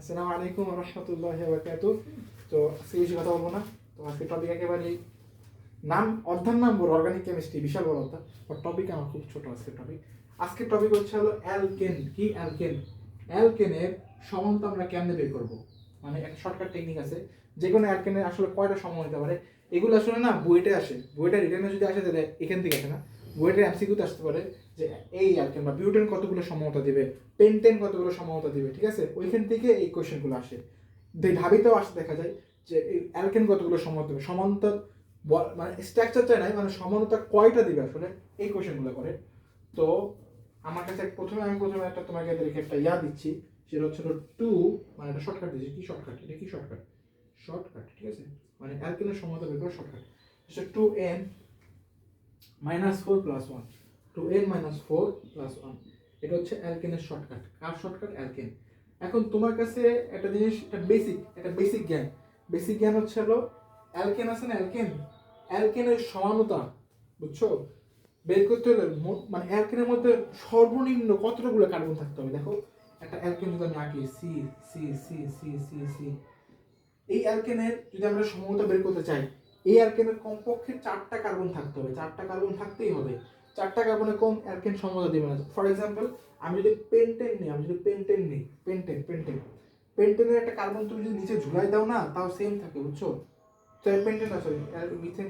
আসসালামু আলাইকুম রহমতুল্লাহ বারকাত তো আজকে কথা বলব না। তো আজকে টপিক একেবারে নাম অধ্যার নাম বড় অর্গানিক কেমিস্ট্রি বিশাল বড় অধ্যায় বাট টপিক আমার খুব ছোট আজকের টপিক আজকের টপিক হচ্ছে হলো অ্যালকেন কি অ্যালকেন অ্যালকেনের সমান্ত আমরা কেমনে বের করব? মানে একটা শর্টকাট টেকনিক আছে। যে কোনো অ্যালকেনের আসলে কয়টা সময় হতে পারে? এগুলো আসলে না বইটে আসে। বইটা রিটার্নে যদি আসে, তাহলে এখান থেকে আসে না। বইটা এমসিকিউতে আসতে পারে। যে এই অ্যালকেন বা বিউটেন কতগুলো সমতা দিবে? পেন্টেন কতগুলো সমতা দিবে? ঠিক আছে? ওইখান থেকে এই কোয়েশ্চেনগুলো আসে। ঢাবিতেও আসতে দেখা যায় যে এই অ্যালকেন কতগুলো সমতা দেবে? সমান্তর মানে স্ট্রাকচার চাই নাই মানে সমানতা কয়টা দিবে আসলে? এই কোয়েশ্চেনগুলো করে। তো আমার কাছে প্রথমে আমি প্রথমে একটা তোমাকে দেখে একটা ইয়া দিচ্ছি, সেটা হচ্ছে টু মানে একটা শর্টকাট দিচ্ছি। কি শর্টকাট এটা কি শর্টকাট শর্টকাট ঠিক আছে? মানে অ্যালকেনের সমতা বের করা শর্টকাট সেটা two n minus four plus one two n minus four plus one এটা হচ্ছে অ্যালকেনের শর্টকাট কার শর্টকাট অ্যালকেন এখন তোমার কাছে একটা জিনিস, একটা বেসিক একটা বেসিক জ্ঞান। বেসিক জ্ঞান হচ্ছে হলো অ্যালকেন আছে না অ্যালকেন অ্যালকেনের সমানতা, বুঝছ? বের করতে হলে মানে অ্যালকেনের মধ্যে সর্বনিম্ন কতগুলো কার্বন থাকতে হবে? দেখো, একটা অ্যালকেন যদি আমি আঁকি C C C C C C এই অ্যালকেনের যদি আমরা সমতা বের করতে চাই, এই অ্যালকেনের কমপক্ষে চারটা কার্বন থাকতে হবে। চারটা কার্বন থাকতেই হবে। চারটা কার্বনে কম অ্যালকেন সমতা দিবে না। ফর এক্সাম্পল আমি যদি পেন্টেন নিই, আমি যদি পেন্টেন নিই পেন্টেন পেন্টেন পেন্টেনের একটা কার্বন তুমি যদি নিচে ঝুলাই দাও না, তাও সেম থাকে, বুঝছ? তো পেন্টেন না সরি মিথেন মিথেন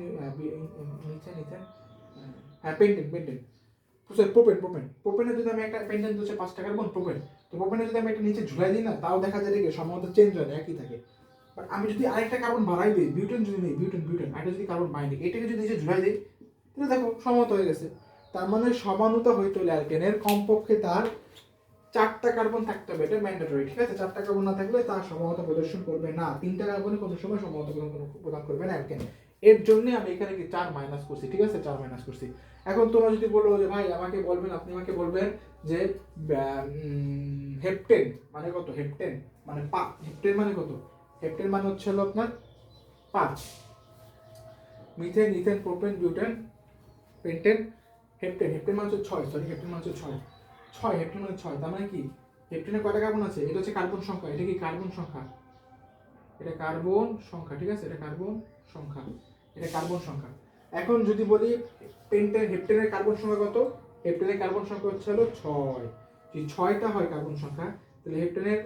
মিথেন হ্যাঁ pentane pentane sorry propane propane প্রোপেনে যদি আমি একটা পেন্টেন হচ্ছে পাঁচটা কার্বন প্রোপেন তো প্রোপেনে যদি আমি একটা নিচে ঝুলাই দিই না, তাও দেখা যায় কি, সম্ভবত চেঞ্জ হয়, একই থাকে। বাট আমি যদি আরেকটা কার্বন বাড়াই দিই বিউটেন যদি নিই বিউটেন বিউটেন আরেকটা যদি কার্বন বাড়াই দিই, এটাকে যদি নিচে ঝুলাই দিই, তাহলে দেখো সমানত হয়ে গেছে। তার মানে সমানতা হইতে হলে অ্যালকেনের কমপক্ষে তার চারটা কার্বন থাকতে হবে, এটা ম্যান্ডেটরি ঠিক আছে? চারটা কার্বন না থাকলে তার সমতা প্রদর্শন করবে না। তিনটা কার্বনে কোনো সময় প্রদান- প্রদান করবে না অ্যালকেন এর জন্য আমি এখানে কি চার মাইনাস করছি, ঠিক আছে? চার মাইনাস করছি। এখন তোমরা যদি বলো যে, ভাই, আমাকে বলবেন, আপনি আমাকে বলবেন যে হেপটেন মানে কত? হেপটেন মানে পা হেপটেন মানে কত? হেপটেন মানে হচ্ছে হলো আপনার পাঁচ। Methane ethane propane butane pentane heptane heptane মানে হচ্ছে ছয় সরি হেপটেন মানে হচ্ছে ছয়। ছয় হেপ্টেন মানে ছয়, তার মানে কি? হেপটেনে কয়টা কার্বন আছে? এটা হচ্ছে কার্বন সংখ্যা, এটা কি কার্বন সংখ্যা? এটা কার্বন সংখ্যা, ঠিক আছে? এটা কার্বন সংখ্যা, এটা কার্বন সংখ্যা। এখন যদি বলি পেন্টেন হেপ্টেনের কার্বন সংখ্যা কত? হেপটেনের কার্বন সংখ্যা হচ্ছে হলো ছয়। যদি ছয়টা হয় কার্বন সংখ্যা, তাহলে হেপ্টেনের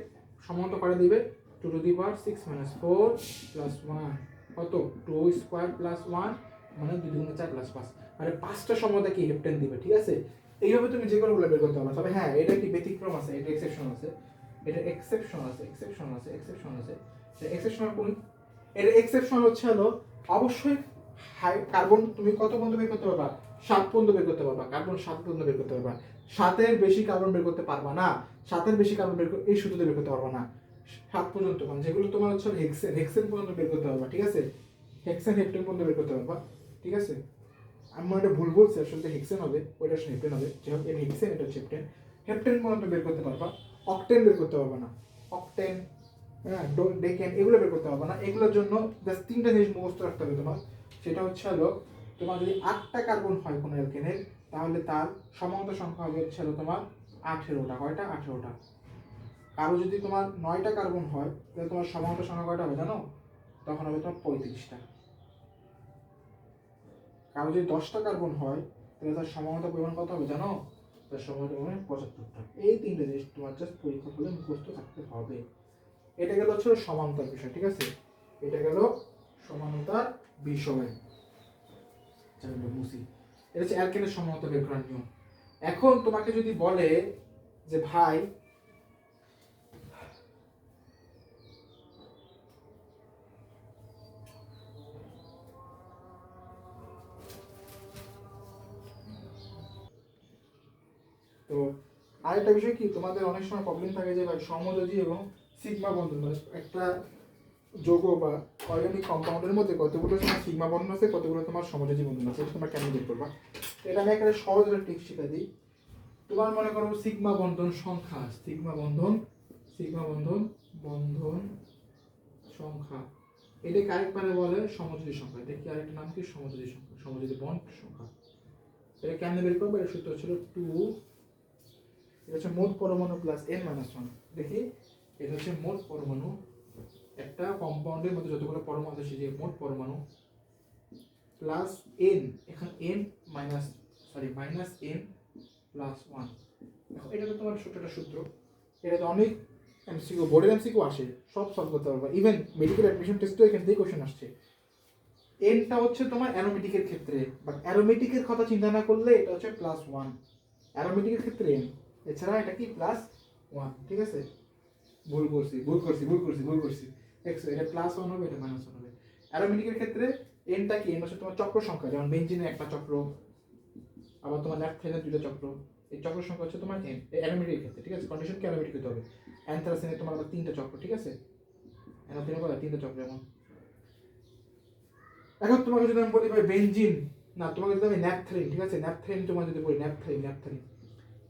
সমান্ত করে দিবে? Two to the power six minus four plus one কত? টু স্কোয়ার প্লাস ওয়ান মানে দুই দুগুণে চার প্লাস পাঁচ। মানে পাঁচটা সমতা কি হেপটেন দিবে, ঠিক আছে? এইভাবে তুমি যে কোনোগুলো বের করতে পারো। তবে হ্যাঁ এটা একটি ব্যতিক্রম আছে? এটা এক্সেপশন আছে। এটা এক্সেপশন আছে এক্সেপশন আছে এক্সেপশন আছে। এক্সেপশন কোন? এর এক্সেপশন হচ্ছে হলো, অবশ্যই হাই কার্বন তুমি কত পর্যন্ত বের করতে পারবা? সাত পর্যন্ত বের করতে পারবা। কার্বন সাত পর্যন্ত বের করতে পারবা। সাতের বেশি কার্বন বের করতে পারবা না। সাতের বেশি কার্বন বের এই সূত্রতে বের করতে পারবা না। সাত পর্যন্ত মানে যেগুলো তোমার হচ্ছে হেক্সেন হেক্সেন পর্যন্ত বের করতে পারবা, ঠিক আছে? হেক্সেন হেপ্টেন পর্যন্ত বের করতে পারবা, ঠিক আছে? আমি এটা ভুল বলছি, আসলে হেক্সেন হবে, ওইটা হেপ্টেন হবে। যে হোক এটা হেক্সেন এটা হেপ্টেন হেপ্টেন পর্যন্ত বের করতে পারবা অকটেন বের করতে পারবা না। অকটেন হ্যাঁ ডেকেন এগুলো বের করতে পারবা না। এগুলোর জন্য জাস্ট তিনটা জিনিস মুখস্থ রাখতে হবে তোমার। সেটা হচ্ছে হলো, তোমার যদি আটটা কার্বন হয় কোনো অ্যালকেনের তাহলে তার সমান্ত সংখ্যা হবে হচ্ছে হলো তোমার আঠেরোটা। কয়টা? আঠেরোটা। কারও যদি তোমার নয়টা কার্বন হয়, তাহলে তোমার সমান্ত সংখ্যা কয়টা হবে জানো? তখন হবে তোমার পঁয়ত্রিশটা। কারও যদি দশটা কার্বন হয়, তাহলে তার সমানত পরিমাণ কত হবে জানো? তার সমানত পরিমাণ পঁচাত্তরটা এই তিনটে জিনিস তোমার জাস্ট পরীক্ষা হলে মুখস্থ থাকতে হবে। এটা গেল হচ্ছে সমানতার বিষয়, ঠিক আছে? এটা গেল সমানতার বিষয়। মুসি এটা হচ্ছে অ্যালকেনের সমানতা বের করার নিয়ম। এখন তোমাকে যদি বলে যে, ভাই তো আরেকটা বিষয় কি, তোমাদের অনেক সময় প্রবলেম থাকে যে সমযোজী এবং সিগমা বন্ধন মানে একটা যৌগ বা অর্গানিক কম্পাউন্ডের মধ্যে কতগুলো তোমার সিগমা বন্ধন আছে, কতগুলো তোমার সমযোজী বন্ধন আছে তোমরা কেমন বের করবা? এটা আমি একটা সহজ একটা টিপ শিখা দিই। তোমার মনে করো সিগমা বন্ধন সংখ্যা সিগমা বন্ধন সিগমা বন্ধন বন্ধন সংখ্যা। এটা আরেক পারে বলে সমযোজী সংখ্যা। এটা কি আরেকটা নাম কি? সমযোজী সংখ্যা, সমযোজী বন্ড সংখ্যা। এটা কেন বের করব? এটা সূত্র ছিল টু এটা হচ্ছে মোট পরমাণু প্লাস এন মাইনাস ওয়ান দেখি, এটা হচ্ছে মোট পরমাণু। একটা কম্পাউন্ডের মধ্যে যতগুলো পরমাণু আছে যে মোট পরমাণু প্লাস এন এখানে n minus sorry minus n plus one দেখো, এটা তো তোমার ছোট একটা সূত্র। এটা তো অনেক এমসিকিউ বোর্ডের এমসিকিউ আসে, সব সলভ করতে পারবে। ইভেন মেডিকেল অ্যাডমিশন টেস্টেও এখান থেকে কোশ্চেন আসছে। এনটা হচ্ছে তোমার অ্যারোমেটিকের ক্ষেত্রে বাট অ্যারোমেটিকের কথা চিন্তা না করলে এটা হচ্ছে প্লাস ওয়ান অ্যারোমেটিকের ক্ষেত্রে এন এছাড়া এটা কি প্লাস ওয়ান ঠিক আছে? ভুল করছি ভুল করছি ভুল করছি ভুল করছি। দেখছ, এটা প্লাস ওয়ান হবে, এটা মাইনাস ওয়ান হবে। অ্যারোমেটিকের ক্ষেত্রে এনটা কি? এন হচ্ছে তোমার চক্র সংখ্যা, যেমন বেঞ্জিনের একটা চক্র, আবার তোমার ন্যাপথেনের দুটো চক্র। এই চক্র সংখ্যা হচ্ছে তোমার এন অ্যারোমেটিকের ক্ষেত্রে, ঠিক আছে? কন্ডিশন কি অ্যারোমেটিক হতে হবে। অ্যান্থ্রাসিনের তোমার আবার তিনটা চক্র, ঠিক আছে? অ্যানাথিনের কথা তিনটা চক্র, যেমন। এখন তোমাকে যদি আমি বলি ভাই বেঞ্জিন না, তোমাকে যদি আমি ন্যাপথ্রিন ঠিক আছে? ন্যাপথ্রিন তোমার যদি বলি ন্যাপথ্রিন ন্যাপথ্রিন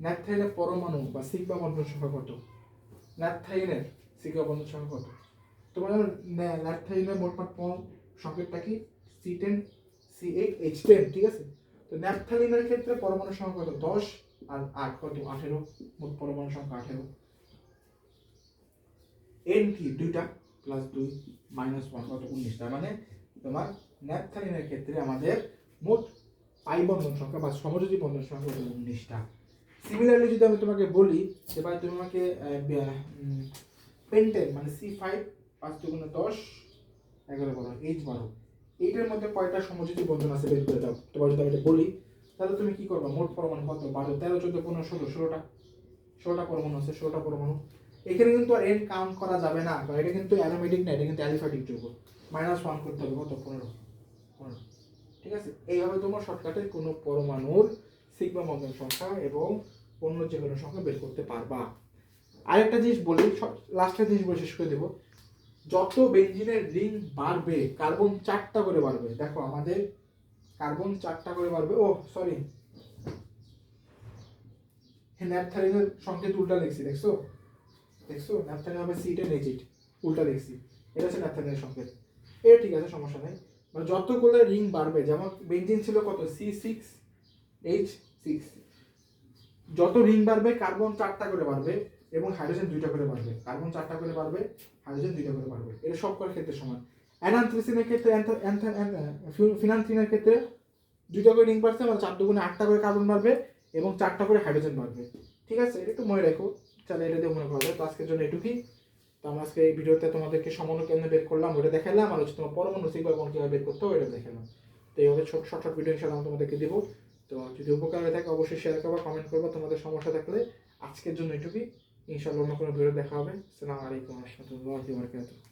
ন্যাপথ্রিনের পরমাণু বা সিগমা বন্ধন সংখ্যা কত? ন্যাপথ্রাইনের সিগমা বন্ধন সংখ্যা কত? তোমার ন্যাপথ্রাইনের মোটমাট সংকেতটা কি? C ten C eight H ten ঠিক আছে? তো ন্যাপথ্যালিনের ক্ষেত্রে পরমাণু সংখ্যা কত? দশ আর আট কত? আঠেরো। মোট পরমাণু সংখ্যা আঠেরো। এন কি? দুইটা প্লাস দুই মাইনাস ওয়ান কত? উনিশ। তার মানে তোমার ন্যাপথ্যালিনের ক্ষেত্রে আমাদের মোট পাই বন্ধন সংখ্যা বা সমযোজী বন্ধন সংখ্যা উনিশটা। সিমিলারলি যদি আমি তোমাকে বলি, যে ভাই তুমি আমাকে পেন্টেন মানে সি ফাইভ পাঁচ দুগুণে দশ, এগারো বারো এইচ বারো, এইটার মধ্যে কয়টা সমযোজী বন্ধন আছে বের করে দাও? তোমার যদি আমি এটা বলি, তাহলে তুমি কি করবা? মোট পরমাণু কত? বারো, তেরো, চোদ্দ, পনেরো, ষোলো, ষোলোটা ষোলোটা পরমাণু আছে, ষোলোটা পরমাণু। এখানে কিন্তু আর এন কাউন্ট করা যাবে না, কারণ এটা কিন্তু অ্যারোমেটিক না, এটা কিন্তু অ্যালিফাটিক যৌগ। মাইনাস ওয়ান করতে হবে, কত? পনেরো পনেরো। ঠিক আছে? এইভাবে তোমার শর্টকাটে কোনো পরমাণুর সিগমা বন্ধন সংখ্যা এবং অন্য যে কোনো সংখ্যা বের করতে পারবা। আরেকটা জিনিস বলি লাস্টের জিনিস বলে শেষ করে দেবো। যত বেঞ্জিনের রিং বাড়বে কার্বন চারটা করে বাড়বে। দেখো আমাদের কার্বন চারটা করে বাড়বে। ও সরি ন্যাপথালিনের সংকেত উল্টা লিখছি দেখছ? দেখছ? ন্যাপথালিন হবে সিটে নেজিট উল্টা লিখছি এটা হচ্ছে ন্যাপথালিনের সংকেত। এটা ঠিক আছে, সমস্যা নেই। মানে যতগুলো রিং বাড়বে, যেমন বেঞ্জিন ছিল কত? সি সিক্স এইচ সিক্স যত রিং বাড়বে কার্বন চারটা করে বাড়বে এবং হাইড্রোজেন দুইটা করে বাড়বে। কার্বন চারটা করে বাড়বে হাইড্রোজেন দুইটা করে বাড়বে। এটা সব করার ক্ষেত্রে সমান। অ্যানান্থ্রিসিনের ক্ষেত্রে ফিনান্থ্রিনের ক্ষেত্রে দুইটা করে রিং বাড়ছে মানে চার দুগুণে আটটা করে কার্বন বাড়বে এবং চারটা করে হাইড্রোজেন বাড়বে। ঠিক আছে? এটা একটু মনে রাখো। তাহলে এটা দিয়ে মনে করা যায়। তো আজকের জন্য এটুকুই। তো আমরা আজকে এই ভিডিওতে তোমাদেরকে সমানু কেমনে বের করলাম, ওটা দেখালাম, আর হচ্ছে তোমার পরমাণু সিগমা কোন কীভাবে বের করতে হবে এটা দেখালাম। তো এইভাবে ছোট, শর্ট শর্ট ভিডিও আমি তোমাদেরকে দেবো। তো যদি উপকার হয়ে থাকে, অবশ্যই শেয়ার করবা কমেন্ট করবা। তোমাদের সমস্যা থাকলে আজকের জন্য এটুকুই। ইনশাল্লাহ অন্য কোনো ভিডিও দেখা হবে। আসসালামু আলাইকুম রহমতুল্লাহি বারাকাতুহু।